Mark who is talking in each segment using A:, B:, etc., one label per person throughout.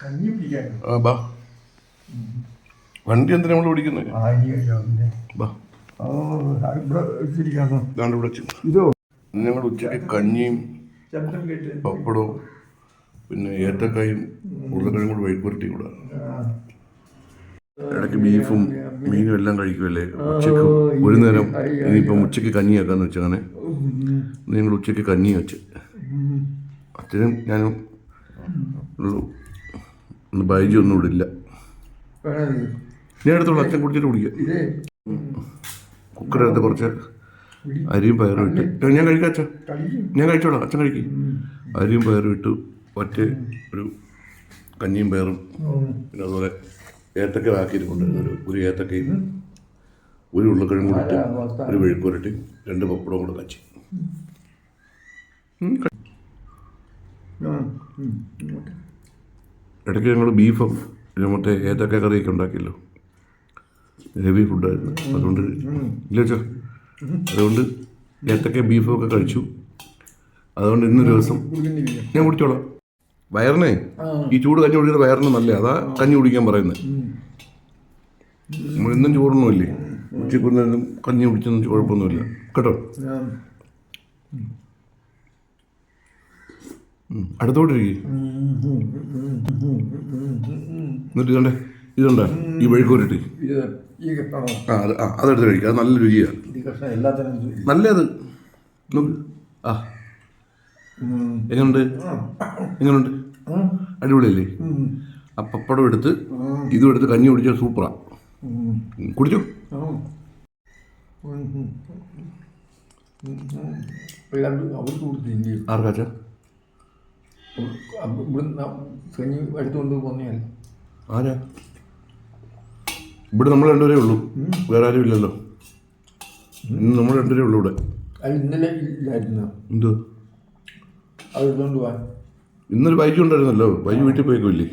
A: കഞ്ഞി
B: ബാ. വണ്ടി എന്തിനാ നമ്മൾ ഓടിക്കുന്നത് ഞങ്ങൾ ഉച്ചയ്ക്ക് കഞ്ഞിയും പപ്പടവും പിന്നെ ഏത്തക്കായും ഉരുളക്കിഴങ്ങും കൂടെ വഴിപ്പുരട്ടി കൂടെ. ഇടയ്ക്ക് ബീഫും മീനും എല്ലാം കഴിക്കുമല്ലേ ഉച്ചയ്ക്ക് ഒരു നേരം ഇനിയിപ്പം ഉച്ചയ്ക്ക് കഞ്ഞിയാക്കാന്ന് വെച്ചാൽ ഞങ്ങൾ ഉച്ചയ്ക്ക് കഞ്ഞി വെച്ച്. അച്ഛനും ഞാനും ഉള്ളൂ. ഇന്ന് ബൈജി ഒന്നും ഇവിടെ ഇല്ല. ഞാൻ എടുത്തോളൂ അച്ഛൻ കുടിച്ചിട്ട് കുടിക്കുക
A: ഇതേ.
B: കുക്കറിനകത്ത് കുറച്ച് അരിയും പയറും ഇട്ട്. ഞാൻ കഴിക്കാം അച്ഛൻ ഞാൻ കഴിച്ചോളാം. അച്ഛൻ കഴിക്കും. അരിയും പയറും ഇട്ട് ഒറ്റ ഒരു കഞ്ഞിയും പയറും. പിന്നെ അതുപോലെ ഏത്തക്ക ആക്കിയിട്ടുണ്ട് ഒരു ഒരു നിന്ന് ഒരു ഉരുളക്കിഴങ്ങും ഇട്ട് ഒരു വെഴുക്കുരട്ടി രണ്ട് പപ്പടവും കൂടെ കച്ചി. ഇടയ്ക്ക് ഞങ്ങൾ ബീഫും മറ്റേ ഏത്തക്ക കറിയൊക്കെ ഉണ്ടാക്കിയല്ലോ. ഹെവി ഫുഡായിരുന്നു. അതുകൊണ്ട് ഇല്ല ചോ അതുകൊണ്ട് ഏത്തക്ക ബീഫും ഒക്കെ കഴിച്ചു. അതുകൊണ്ട് ഇന്നൊരു ദിവസം ഞാൻ കുടിച്ചോളാം. വയറിനെ ഈ ചൂട് കഞ്ഞി കുടിക്കുന്നത് വയറിന് നല്ല? അതാ കഞ്ഞി കുടിക്കാൻ പറയുന്നത് നമ്മൾ ഇന്നും ചോറൊന്നുമില്ലേ? ഉച്ചക്കൊന്നും കഞ്ഞി കുടിച്ചൊന്നും കുഴപ്പമൊന്നുമില്ല. കേട്ടോ. അടുത്തോട്ടിരിക്കും. എന്നിട്ട് ഇതണ്ടേ ഇതുണ്ടോ. ഈ വെഴുക്കൂരിട്ട്. ആ അത് ആ അതെടുത്ത് കഴിക്കുക അത് നല്ല രുചിയാണ്. നല്ലത്. ആ. എങ്ങനുണ്ട്? എങ്ങനുണ്ട്? അടിപൊളിയല്ലേ. ആ പപ്പടം എടുത്ത് ഇതും എടുത്ത് കഞ്ഞി കുടിച്ചാൽ സൂപ്പറാ. കുടിച്ചോ? ആർക്കാച്ചാ?
A: ഇവിടുന്ന് കഞ്ഞി എടുത്തുകൊണ്ട് പോന്നെയല്ല
B: ആരാ? ഇവിടെ നമ്മൾ രണ്ടുപേരേ ഉള്ളൂ. വേറെ ആരും ഇല്ലല്ലോ. ഇന്ന് നമ്മൾ രണ്ടുപേരേ ഉള്ളൂ ഇവിടെ.
A: അത് ഇന്നലെ ഇല്ലായിരുന്നു?
B: എന്ത്?
A: അത് എടുത്തോണ്ട് പോവാൻ.
B: ഇന്നൊരു ബൈക്ക് ഉണ്ടായിരുന്നല്ലോ. ബൈക്ക് വീട്ടിൽ പോയിക്കില്ലേ.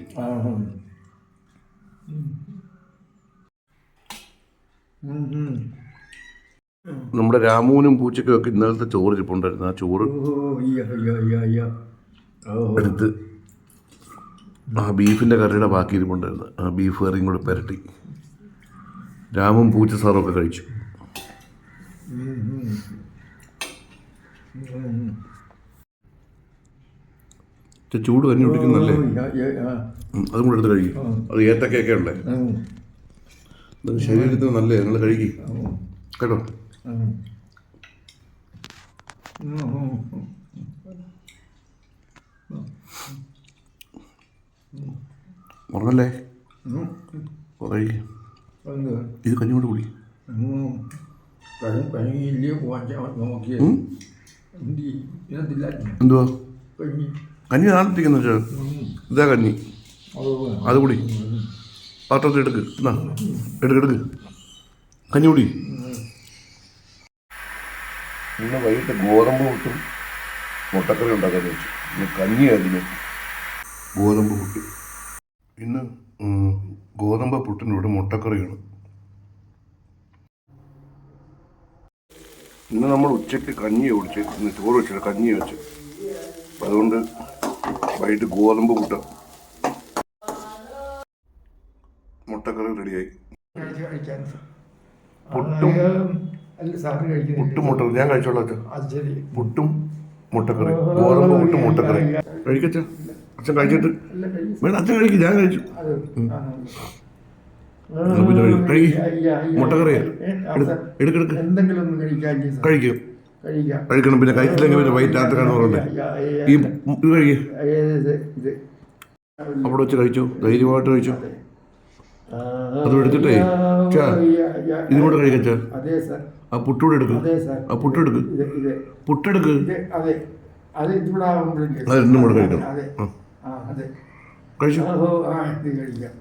B: നമ്മുടെ രാമുവിനും പൂച്ചയ്ക്കും ഒക്കെ ഇന്നലത്തെ ചോറ് ഇരിപ്പുണ്ടായിരുന്നു. ആ ചോറ് എടുത്ത് ആ ബീഫിന്റെ കറിയുടെ ബാക്കി ഇരിപ്പുണ്ടായിരുന്നു ആ ബീഫ് കറിയും കൂടെ പുരട്ടി. രാമും പൂച്ച സാറും ഒക്കെ കഴിച്ചു. ചൂട് കഞ്ഞി കുടിക്കുന്നല്ലേ അതും കൂടെ എടുത്ത് കഴിക്കും. അത് ഏത്തക്കയൊക്കെ ഉള്ളേ അത് ശരീരത്തിന് നല്ലേ നിങ്ങൾ കഴിക്കും. കേട്ടോ? ഉറങ്ങല്ലേ? കഴിക്കും ഇത് കഞ്ഞി കൊണ്ട് കുടി എന്തുവാ?
A: കഞ്ഞി.
B: കഞ്ഞി നാളത്തിരിക്കുന്ന വെച്ചാൽ ഇതാ കഞ്ഞി.
A: അത്
B: കൂടി. പാത്രത്തിൽ എടുക്ക്. എന്നാ എടുക്ക് എടുക്ക്. കഞ്ഞി കൂടി. ഇന്ന് വൈകിട്ട് ഗോതമ്പ് പുട്ടും മുട്ടക്കറി ഉണ്ടാക്കാൻ വെച്ചു ഇന്ന് കഞ്ഞിയായിരുന്നു ഗോതമ്പ് പുട്ട് ഇന്ന് ഗോതമ്പ് പുട്ടിനോട് മുട്ടക്കറിയാണ് ഇന്ന് നമ്മൾ ഉച്ചയ്ക്ക് കഞ്ഞി ഓടിച്ച് ഇന്ന് ചോറ് വെച്ചിട്ട് കഞ്ഞി വെച്ച് അതുകൊണ്ട് വൈകിട്ട് ഗോതമ്പ് പുട്ട് മുട്ടക്കറി റെഡിയായി പുട്ടും പുട്ടും മുട്ടും ഞാൻ കഴിച്ചോളാം പുട്ടും മുട്ടക്കറി. ഗോതമ്പ് മുട്ട മുട്ടക്കറി. കഴിക്കച്ച അച്ഛൻ കഴിച്ചിട്ട്.
A: അല്ല കഴി
B: വേണം അച്ഛൻ കഴിക്കും ഞാൻ കഴിച്ചു. മുട്ടക്കറിയാ എടുക്കെടുക്ക്. കഴിക്കും.
A: കഴിക്കാം.
B: കഴിക്കണം. പിന്നെ കഴിച്ചില്ലെങ്കിൽ പിന്നെ വൈറ്റാത്ത
A: അയ്യ,
B: ഈ. ഇത് കഴിക്കുക അവിടെ വെച്ച് കഴിച്ചു. ധൈര്യമായിട്ട് കഴിച്ചു. അത് എടുത്തിട്ടേ, ചാ, ഇതും കൂടെ കഴിക്കച്ച
A: അതെ സാർ.
B: ആ പുട്ടൂടെ എടുക്ക്.
A: അതെ സാർ.
B: ആ പുട്ടെടുക്ക്
A: ഇത് ഇത്
B: പുട്ടെടുക്ക്.
A: ഇത് അതെ.
B: രണ്ടും കൂടെ കഴിക്കണം.
A: അതെ
B: ആ.
A: ആ അതെ.
B: കഴിച്ചു?
A: ഓഹോ ആ ഇത് കഴിക്കാം.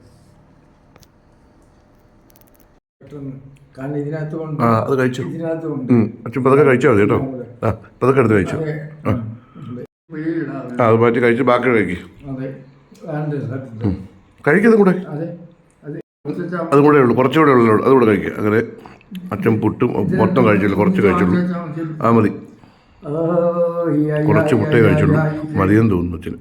A: പെട്ടെന്ന്. കാരണം ഇതിനകത്ത് കൊണ്ട്
B: ആ അത് കഴിച്ചു?
A: ഇതിനകത്ത് കൊണ്ട്
B: ഉം. അച്ഛൻ പതൊക്കെ കഴിച്ചാൽ മതി കേട്ടോ? ആ പതൊക്കെ എടുത്ത് കഴിച്ചു? ആ.
A: വെളിയിലിടാം
B: ആ അത് മാറ്റി കഴിച്ച് ബാക്കി കഴിക്കും.
A: അതെ. വേണ്ട സാർ.
B: കഴിക്കുന്നത് കൂടെ.
A: അതെ. അതെ
B: കൂടെ ഉള്ളൂ കുറച്ചുകൂടെ ഉള്ളൂ അതുകൂടെ കഴിക്കുക അങ്ങനെ അച്ഛൻ പുട്ടും മൊത്തം കഴിച്ചില്ല കുറച്ച് കഴിച്ചുള്ളൂ ആ മതി കുറച്ച് മുട്ടേ കഴിച്ചുള്ളൂ മതിയെന്ന് തോന്നുന്നു അച്ഛന്